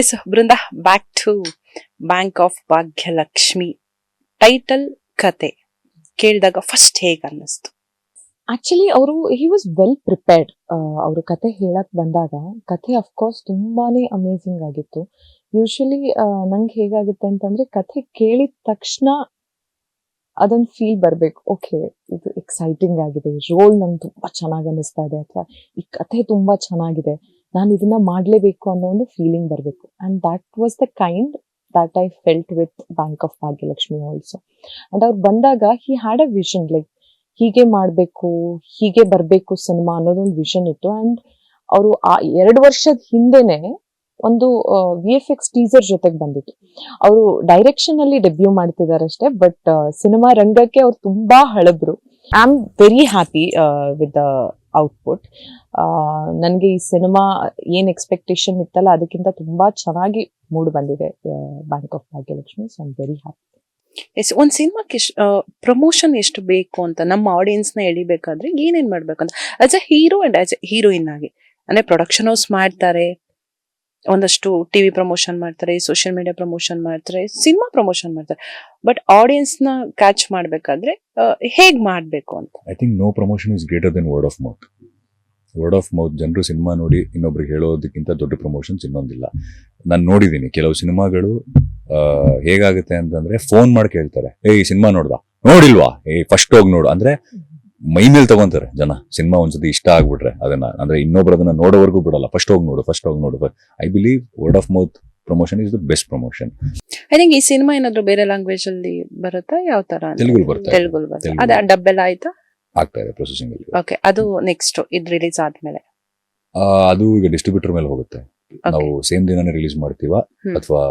Yes, Brinda back to bank of Bhagyalakshmi title ಕತೆ. ಕೇಳಿದಾಗ first ಹೇಗ್ ಅನ್ನಿಸ್ತು? ಆಕ್ಚುಲಿ ಅವರು ಹಿ ವಾಸ್ ವೆಲ್ ಪ್ರಿಪೇರ್ಡ್ ಅವರು ಕತೆ ಹೇಳಕ್ ಬಂದಾಗ, ಕತೆ ಅಫ್ಕೋರ್ಸ್ ತುಂಬಾನೇ ಅಮೇಝಿಂಗ್ ಆಗಿತ್ತು. ಯೂಶಲಿ ನಂಗೆ ಹೇಗಾಗುತ್ತೆ ಅಂತಂದ್ರೆ ಕಥೆ ಕೇಳಿದ ತಕ್ಷಣ ಅದೊಂದು ಫೀಲ್ ಬರ್ಬೇಕು. ಓಕೆ ಇದು ಎಕ್ಸೈಟಿಂಗ್ ಆಗಿದೆ. ರೋಲ್ ನಂಗೆ ತುಂಬಾ ಚೆನ್ನಾಗಿ ಅನ್ನಿಸ್ತಾ ಇದೆ, ಅಥವಾ ಈ ಕಥೆ ತುಂಬಾ ಚೆನ್ನಾಗಿದೆ. ನಾನು ಇದನ್ನ ಮಾಡಲೇಬೇಕು ಅನ್ನೋ ಒಂದು ಫೀಲಿಂಗ್ ಬರಬೇಕು. And that was the kind that I felt with bank of Bhagyalakshmi also and ಅವ್ರು ಬಂದಾಗ he had a vision like ಹೀಗೆ ಮಾಡಬೇಕು, ಹೀಗೆ ಬರಬೇಕು ಸಿನಿಮಾ ಅನ್ನೋದೊಂದು ವಿಷನ್ ಇತ್ತು. ಆ್ಯಂಡ್ ಅವರು ಆ ಎರಡು ವರ್ಷದ ಹಿಂದೆನೆ ಒಂದು ವಿ ಎಫ್ ಎಕ್ಸ್ ಟೀಸರ್ ಜೊತೆಗೆ ಬಂದಿತ್ತು. ಅವರು ಡೈರೆಕ್ಷನ್ ಅಲ್ಲಿ ಡೆಬ್ಯೂ ಮಾಡ್ತಿದ್ದಾರೆ ಅಷ್ಟೇ ಬಟ್ ಸಿನಿಮಾ ರಂಗಕ್ಕೆ ಅವ್ರು ತುಂಬಾ ಹಳಬ್ರು. I am very happy with output ನನಗೆ ಈ ಸಿನಿಮಾ ಏನು ಎಕ್ಸ್ಪೆಕ್ಟೇಷನ್ ಇತ್ತಲ್ಲ ಅದಕ್ಕಿಂತ ತುಂಬಾ ಚೆನ್ನಾಗಿ ಮೂಡ್ ಬಂದಿದೆ bank of Bhagyalakshmi so I'm very happy yes, ಒಂದ್ ಸಿನಿಮಾಕ್ಕೆ ಪ್ರಮೋಷನ್ ಎಷ್ಟು ಬೇಕು ಅಂತ ನಮ್ಮ ಆಡಿಯನ್ಸ್ನ ಎಳಿಬೇಕಾದ್ರೆ ಏನೇನ್ ಮಾಡ್ಬೇಕಂತ. As a hero and as a heroine ಆಗಿ, ಅಂದ್ರೆ ಪ್ರೊಡಕ್ಷನ್ ಹೌಸ್ ಮಾಡ್ತಾರೆ ಒಂದಷ್ಟು ಟಿವಿ ಪ್ರಮೋಷನ್ ಮಾಡ್ತಾರೆ ಸೋಷಿಯಲ್ ಮೀಡಿಯಾ ಪ್ರಮೋಷನ್ ಮಾಡ್ತಾರೆ ಸಿನಿಮಾ ಪ್ರಮೋಷನ್ ಮಾಡ್ತಾರೆ. ಬಟ್ ಆಡಿಯನ್ಸ್ನ ಕ್ಯಾಚ್ ಮಾಡ್ಬೇಕಾದ್ರೆ ಹೇಗ್ ಮಾಡ್ಬೇಕು ಅಂತ? I think no promotion is greater than word of mouth word of mouth ಜನರು ಸಿನಿಮಾ ನೋಡಿ ಇನ್ನೊಬ್ರಿಗೆ ಹೇಳೋದಕ್ಕಿಂತ ದೊಡ್ಡ ಪ್ರಮೋಷನ್ಸ್ ಇನ್ನೊಂದಿಲ್ಲ. ನಾನು ನೋಡಿದ್ದೀನಿ ಕೆಲವು ಸಿನಿಮಾಗಳು ಹೇಗಾಗುತ್ತೆ ಅಂತಂದ್ರೆ ಫೋನ್ ಮಾಡಿ ಕೇಳ್ತಾರೆ. ಏ ಈ ಸಿನಿಮಾ ನೋಡ್ದ? ನೋಡಿಲ್ವಾ? ಏ ಫಸ್ಟ್ ಹೋಗಿ ನೋಡು. ಅಂದ್ರೆ ಮೈ ಮೇಲೆ ತಗೊಂತಾರೆ ಜನ. ಸಿನಿಮಾ ಒಂದ್ಸತಿ ಇಷ್ಟ ಆಗ್ಬಿಟ್ರೆ ಅದನ್ನ. ಅಂದ್ರೆ ಇನ್ನೊಬ್ರು ಅದನ್ನ ನೋಡೋವರೆಗೂ ಬಿಡಲ್ಲ. ಫಸ್ಟ್ ಹೋಗಿ ನೋಡು ಫಸ್ಟ್ ಹೋಗಿ ನೋಡು. I believe word of mouth promotion is the best promotion I think ಈ ಸಿನಿಮಾ ಏನಾದ್ರು ಬೇರೆ ಲ್ಯಾಂಗ್ವೇಜ್ ಅಲ್ಲಿ ಬರುತ್ತಾ? ಯಾವ ತರ ತೆಲುಗು ಬರುತ್ತೆ ತೆಲುಗು ಬರುತ್ತೆ ಅದ ಡಬ್ ಎಲ್ಲ ಆಯ್ತಾ? ಆಗ್ತಾ ಇದೆ ಪ್ರೊಸೆಸಿಂಗ್ ಅಲ್ಲಿ. ಓಕೆ ಅದು ನೆಕ್ಸ್ಟ್ ಇದು ರಿಲೀಸ್ ಆದ್ಮೇಲೆ. ಆ, ಅದು ಈಗ ಡಿಸ್ಟ್ರಿಬ್ಯೂಟರ್ ಮೇಲೆ ಹೋಗುತ್ತೆ. ನಾವು ಸೇಮ್ ದಿನಾನೇ ರಿಲೀಸ್ ಮಾಡ್ತೀವ ಅಥವಾ.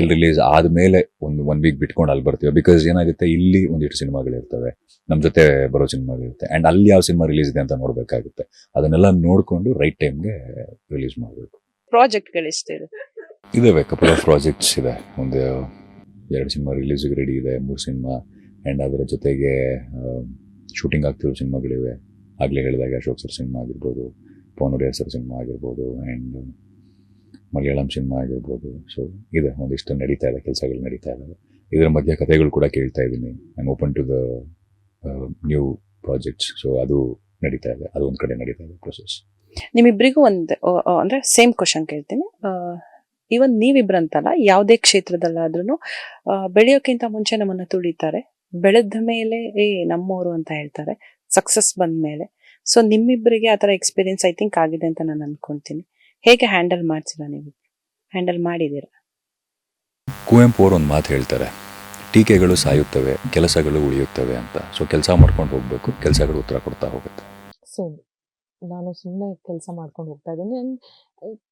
ಇಲ್ಲಿ ರಿಲೀಸ್ ಆದ್ಮೇಲೆ ಒಂದು ಒನ್ ವೀಕ್ ಬಿಟ್ಕೊಂಡು ಅಲ್ಲಿ ಬರ್ತೀವಿ. ಬಿಕಾಸ್ ಏನಾಗುತ್ತೆ ಇಲ್ಲಿ ಒಂದಿಷ್ಟು ಸಿನಿಮಾಗಳಿರ್ತವೆ ನಮ್ ಜೊತೆ ಬರೋ ಸಿನಿಮಾಗಳಿರುತ್ತೆ ಅಂಡ್ ಅಲ್ಲಿ ಯಾವ ಸಿನಿಮಾ ರಿಲೀಸ್ ಇದೆ ಅಂತ ನೋಡ್ಬೇಕಾಗುತ್ತೆ. ಅದನ್ನೆಲ್ಲ ನೋಡ್ಕೊಂಡು ರೈಟ್ ಟೈಮ್ಗೆ ರಿಲೀಸ್ ಮಾಡಬೇಕು. ಪ್ರಾಜೆಕ್ಟ್ ಎಷ್ಟಿದೆ ಇದಾವೆ ಕಪಲ್ ಆಫ್ ಪ್ರಾಜೆಕ್ಟ್ಸ್ ಇದೆ. ಒಂದು ಎರಡು ಸಿನಿಮಾ ರಿಲೀಸ್ಗೆ ರೆಡಿ ಇದೆ ಮೂರು ಸಿನಿಮಾ ಅಂಡ್ ಅದರ ಜೊತೆಗೆ ಶೂಟಿಂಗ್ ಆಗ್ತಿರೋ ಸಿನಿಮಾಗಳಿವೆ ಆಗ್ಲೇ ಹೇಳಿದಾಗ ಅಶೋಕ್ ಸರ್ ಸಿನಿಮಾ ಆಗಿರ್ಬೋದು ಪವನ್ ಒಡೆಯರ್ ಸರ್ ಸಿನಿಮಾ ಆಗಿರ್ಬೋದು. ಆ್ಯಂಡ್ ಮಲಯಾಳಂ ಸಿನಿಮಾ ಆಗಿರ್ಬೋದು. ಸೊ ಇದೆ, ಒಂದಿಷ್ಟು ನಡೀತಾ ಇದೆ, ಕೆಲಸಗಳು ನಡೀತಾ ಇದ್ದಾವೆ ಇದರ ಮಧ್ಯೆ ಕಥೆಗಳು ಕೂಡ ಕೇಳ್ತಾ ಇದ್ದೀನಿ. I open to the new projects so ಅದು ನಡೀತಾ ಇದೆ, ಅದು ಒಂದು ಕಡೆ ನಡೀತಾ ಇದೆ ಪ್ರೊಸೆಸ್ ನಿಮ್ಮಿಬ್ಬರಿಗೂ ಒಂದು ಅಂದ್ರೆ ಸೇಮ್ ಕ್ವಶನ್ ಕೇಳ್ತೀನಿ. ಇವನ್ ನೀವಿಬ್ರಂತಲ್ಲ, ಯಾವುದೇ ಕ್ಷೇತ್ರದಲ್ಲಾದ್ರೂ ಬೆಳೆಯೋಕ್ಕಿಂತ ಮುಂಚೆ ನಮ್ಮನ್ನು ತುಳಿತಾರೆ. ಬೆಳೆದ ಮೇಲೆ, ಏ ನಮ್ಮವರು ಅಂತ ಹೇಳ್ತಾರೆ. ಸಕ್ಸಸ್ ಬಂದ ಮೇಲೆ ಸೊ ನಿಮ್ಮಿಬ್ಬರಿಗೆ ಆ ಥರ ಎಕ್ಸ್ಪೀರಿಯನ್ಸ್ ಐ ಥಿಂಕ್ ಆಗಿದೆ ಅಂತ ನಾನು ಅನ್ಕೊಂತೀನಿ. ಹೇಗೆ ಹ್ಯಾಂಡಲ್ ಮಾಡ್ತೀರಾ ನೀವು? ಹ್ಯಾಂಡಲ್ ಮಾಡಿದ್ದೀರಾ? ಕುವೆಂಪು ಅವರು ಒಂದು ಮಾತು ಹೇಳ್ತಾರೆ ಟೀಕೆಗಳು ಸಾಯುತ್ತವೆ ಕೆಲಸಗಳು ಉಳಿಯುತ್ತವೆ ಅಂತ. ಸೊ ಕೆಲಸ ಮಾಡ್ಕೊಂಡು ಹೋಗ್ಬೇಕು ಕೆಲಸಗಳು ಉತ್ತರ ಕೊಡ್ತಾ ಹೋಗುತ್ತೆ. ಸೇಮ್ ನಾನು ಸುಮ್ಮನೆ ಕೆಲಸ ಮಾಡ್ಕೊಂಡು ಹೋಗ್ತಾ ಇದ್ದೀನಿ. ಆ್ಯಂಡ್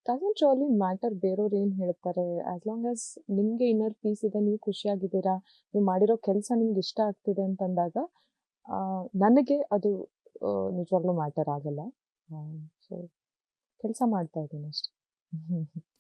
ಡಸಂಟ್ ರಿಯಲಿ ಮ್ಯಾಟರ್ ಬೇರೆಯವ್ರು ಏನು ಹೇಳ್ತಾರೆ. ಆ್ಯಸ್ ಲಾಂಗ್ ಆಸ್ ನಿಮಗೆ ಇನ್ನರ್ ಪೀಸ್ ಇದೆ ನೀವು ಖುಷಿಯಾಗಿದ್ದೀರಾ ನೀವು ಮಾಡಿರೋ ಕೆಲಸ ನಿಮ್ಗೆ ಇಷ್ಟ ಆಗ್ತಿದೆ ಅಂತಂದಾಗ ನನಗೆ ಅದು ನಿಜವಾಗ್ಲೂ ಮ್ಯಾಟರ್ ಆಗಲ್ಲ. ಸೊ ಕೆಲಸ ಮಾಡ್ತಾ ಇದ್ದೀನಿ ಅಷ್ಟೇ.